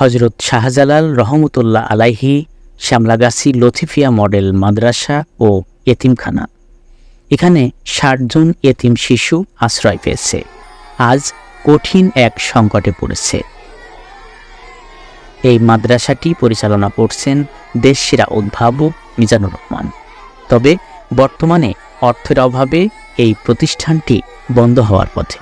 হজরত শাহজালাল রহমতুল্লাহ আলাইহি, শ্যামলাগাছি লথিফিয়া মডেল মাদ্রাসা ও এতিমখানা। এখানে ষাটজন এতিম শিশু আশ্রয় পেয়েছে। আজ কঠিন এক সংকটে পড়েছে। এই মাদ্রাসাটি পরিচালনা করছেন দেশসেরা উদ্ভাবক মিজানুর রহমান। তবে বর্তমানে অর্থের অভাবে এই প্রতিষ্ঠানটি বন্ধ হওয়ার পথে।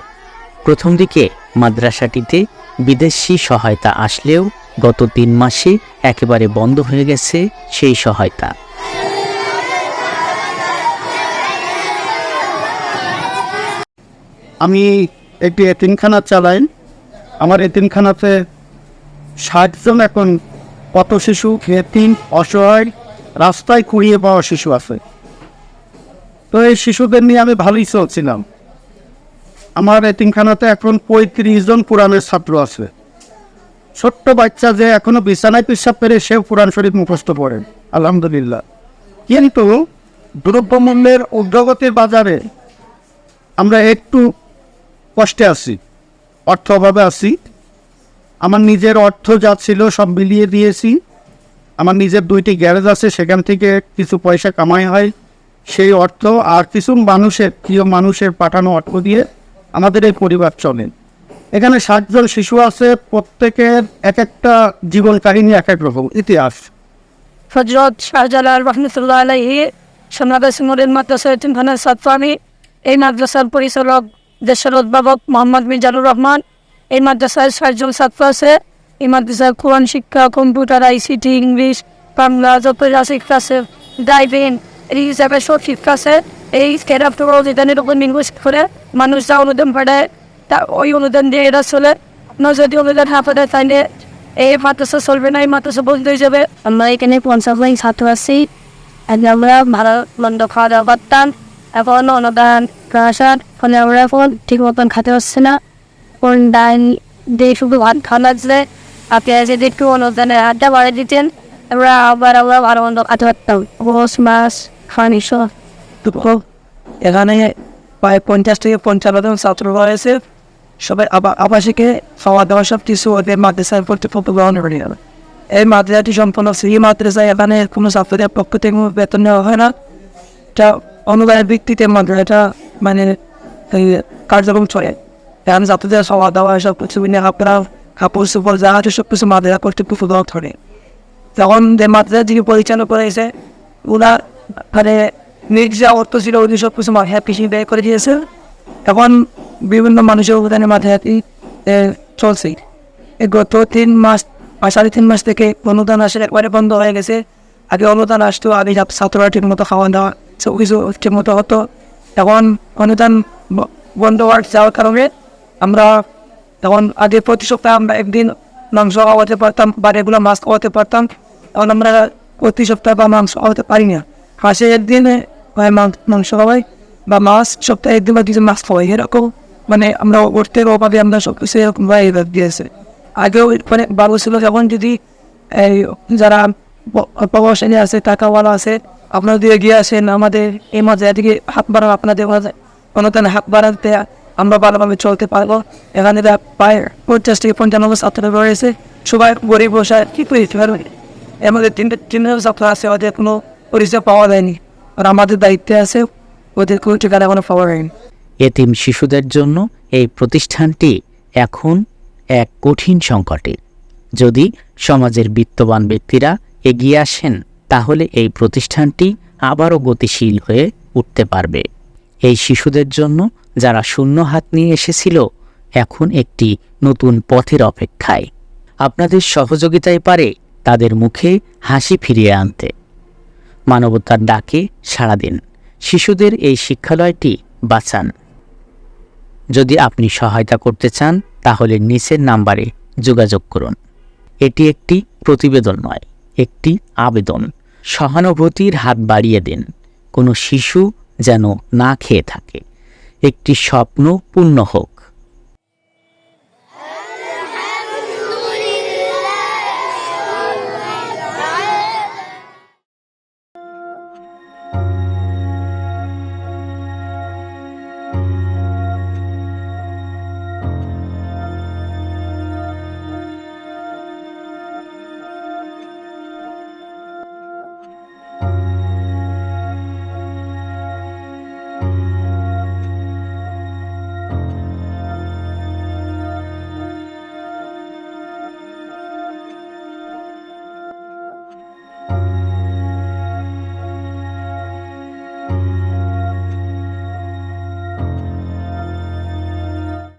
প্রথম দিকে মাদ্রাসাটিতে বিদেশি সহায়তা আসলেও গত তিন মাসে একেবারে বন্ধ হয়ে গেছে সেই সহায়তা। আমি একটি এতিমখানা চালাই। আমার এতিমখানাতে ষাটজন এখন কত শিশু এতিম অসহায়, রাস্তায় কুড়িয়ে পাওয়া শিশু আছে। তো এই শিশুদের নিয়ে আমি ভালোই চলছিলাম। আমার এতিমখানাতে এখন পঁয়ত্রিশ জন পুরাণের ছাত্র আছে। ছোট্ট বাচ্চা যে এখনও বিছানায় পেশাব পেরে সেও পুরাণ শরীফ মুখস্থ পড়ে। আলহামদুলিল্লাহ। কিন্তু দ্রব্যমূল্যের উদ্যোগতির বাজারে আমরা একটু কষ্টে আছি অর্থ অভাবে আছি। আমার নিজের অর্থ যা ছিল সব মিলিয়ে দিয়েছি। আমার নিজের দুইটি গ্যারেজ আছে, সেখান থেকে কিছু পয়সা কামাই হয়। সেই অর্থ আর কিছু মানুষের, প্রিয় মানুষের পাঠানো অর্থ দিয়ে আমাদের এই পরিবার চলে। এখানে সাতজন শিশু আছে, প্রত্যেকের এক একটা জীবন কাহিনী এক এক রকম, ইতিহাস। হজরত শাহজালাল রহমতুল্লাহ আলাইহি সোনাদা সিমরের মাদ্রাসা ছাত্র আমি এই মাদ্রাসার পরিচালক দেশের উদ্ভাবক মোহাম্মদ মিজানুর রহমান, এই মাদ্রাসায় ষাটজন ছাত্র আছে। এই মাদ্রাসার কোরআন শিক্ষা, কম্পিউটার, আইসিটি, ইংলিশ, বাংলা, যত শিক্ষা আছে, ড্রাইভিং এই হিসাবে সব শিক্ষা আছে। এই স্টেট অফ ক্যারাপ্টার অনুদানের উপর নির্ভর করে মানুষ যা অনুদান পাঠায়, তা ওই অনুদান দিয়ে এরা চলে। আপনার যদি অনুদান না পাঠায়, তাহলে এই মাদ্রাসা চলবে না, এই মাদ্রাসা বন্ধ হয়ে যাবে। আমরা এখানে পঞ্চাশ জন ছাত্র আছি। আমরা ভালো মন্দ খাওয়া দাওয়া করতাম। এখন অনুদান প্রাসাদ, ফলে আমরা এখন ঠিক মতন খেতে হচ্ছে না। কোন ডাইন দিয়ে শুধু ভাত খাওয়া লাগছে। আপনি যদি একটু অনুদানের হাতটা বাড়িয়ে দিতেন, আমরা আবার আমরা ভালো মন্দ খেতে পারতাম। রোজ মাছ খাওয়ানি সব। তো এখানে প্রায় পঞ্চাশ থেকে পঞ্চান্ন ছাত্র রয়েছে। সবাই আবা- আবাসিকে খাওয়া দাওয়া সব কিছু ওদের মাদ্রাসায় পড়তে পড়তে গ্রহণ করে। নেবে এই মাদ্রাসাটি সম্পূর্ণ ফ্রি মাদ্রাসায়। এখানে কোনো ছাত্রদের পক্ষ থেকে বেতন নেওয়া হয় না। এটা অনুদানের ভিত্তিতে মাদ্রাসাটা মানে কার্যক্রম চলে। এখানে ছাত্রদের খাওয়া দাওয়া সব কিছু আপনারা কাপড় চোপড় যা আছে সব কিছু মাদ্রাসা করতে গ্রহণ করে। তখন যে মাদ্রাসা যিনি পরিচালনা করেছে, ওনার মানে যা অর্থ ছিল উনি সব কিছু মাথায় পিছিয়ে ব্যয় করে দিয়েছে। এখন বিভিন্ন মানুষের অবদানের মাথায় চলছে। এই গত তিন মাস সাড়ে তিন মাস থেকে অনুদান আসলে একবারে বন্ধ হয়ে গেছে। আগে অনুদান আসতো, আগে ছাত্ররা ঠিক মতো খাওয়া দাওয়া কিছু ঠিক মতো হতো। এখন অনুদান বন্ধ হওয়ার যাওয়ার কারণে আমরা তখন আগে প্রতি সপ্তাহে আমরা একদিন মাংস খাওয়াতে পারতাম, বা রেগুলার মাছ খাওয়াতে পারতাম। এখন আমরা প্রতি সপ্তাহে বা মাংস খাওয়াতে পারি না। মাসে একদিন হয় মাংস খাওয়াই বা মাছ সপ্তাহে একদিন বা দুদিন মাছ খাওয়াই এরকম মানে আমরা করতে অভাবে আমরা সব কিছু এরকম ভাবে দিয়েছে আগেও মানে বাবু ছিল যখন যদি এই যারা প্রভাবশালী আছে টাকাওয়ালা আছে আপনারা দিয়ে গিয়ে আসেন আমাদের এই মাঝে দিকে হাত বাড়ানো আপনাদের মাঝে অনুদান হাত বাড়াতে আমরা ভালোভাবে চলতে পারব এখানে প্রায় পঞ্চাশ থেকে পঞ্চান্ন ছাত্র রয়েছে সবাই গরিব বসে কি করে দিতে পারবে এর মধ্যে তিনটে তিনটে ছাত্র আছে ওদের কোনো পরিচয় পাওয়া যায়নি আর আমাদের দায়িত্বে আছে ওদের কোনো ঠিকানা এখনও পাওয়া যায়নি এতিম শিশুদের জন্য এই প্রতিষ্ঠানটি এখন এক কঠিন সংকটে। যদি সমাজের বিত্তবান ব্যক্তিরা এগিয়ে আসেন, তাহলে এই প্রতিষ্ঠানটি আবারও গতিশীল হয়ে উঠতে পারবে। এই শিশুদের জন্য যারা শূন্য হাত নিয়ে এসেছিল, এখন একটি নতুন পথের অপেক্ষায়। আপনাদের সহযোগিতায় পারে তাদের মুখে হাসি ফিরিয়ে আনতে। মানবতার ডাকে সাড়া দিন। শিশুদের এই শিক্ষালয়টি বাঁচান। যদি আপনি সহায়তা করতে চান, তাহলে নিচের নাম্বারে যোগাযোগ করুন। এটি একটি প্রতিবেদন নয়, একটি আবেদন। সহানুভূতির হাত বাড়িয়ে দিন। কোনো শিশু যেন না খেয়ে থাকে। একটি স্বপ্ন পূর্ণ হোক।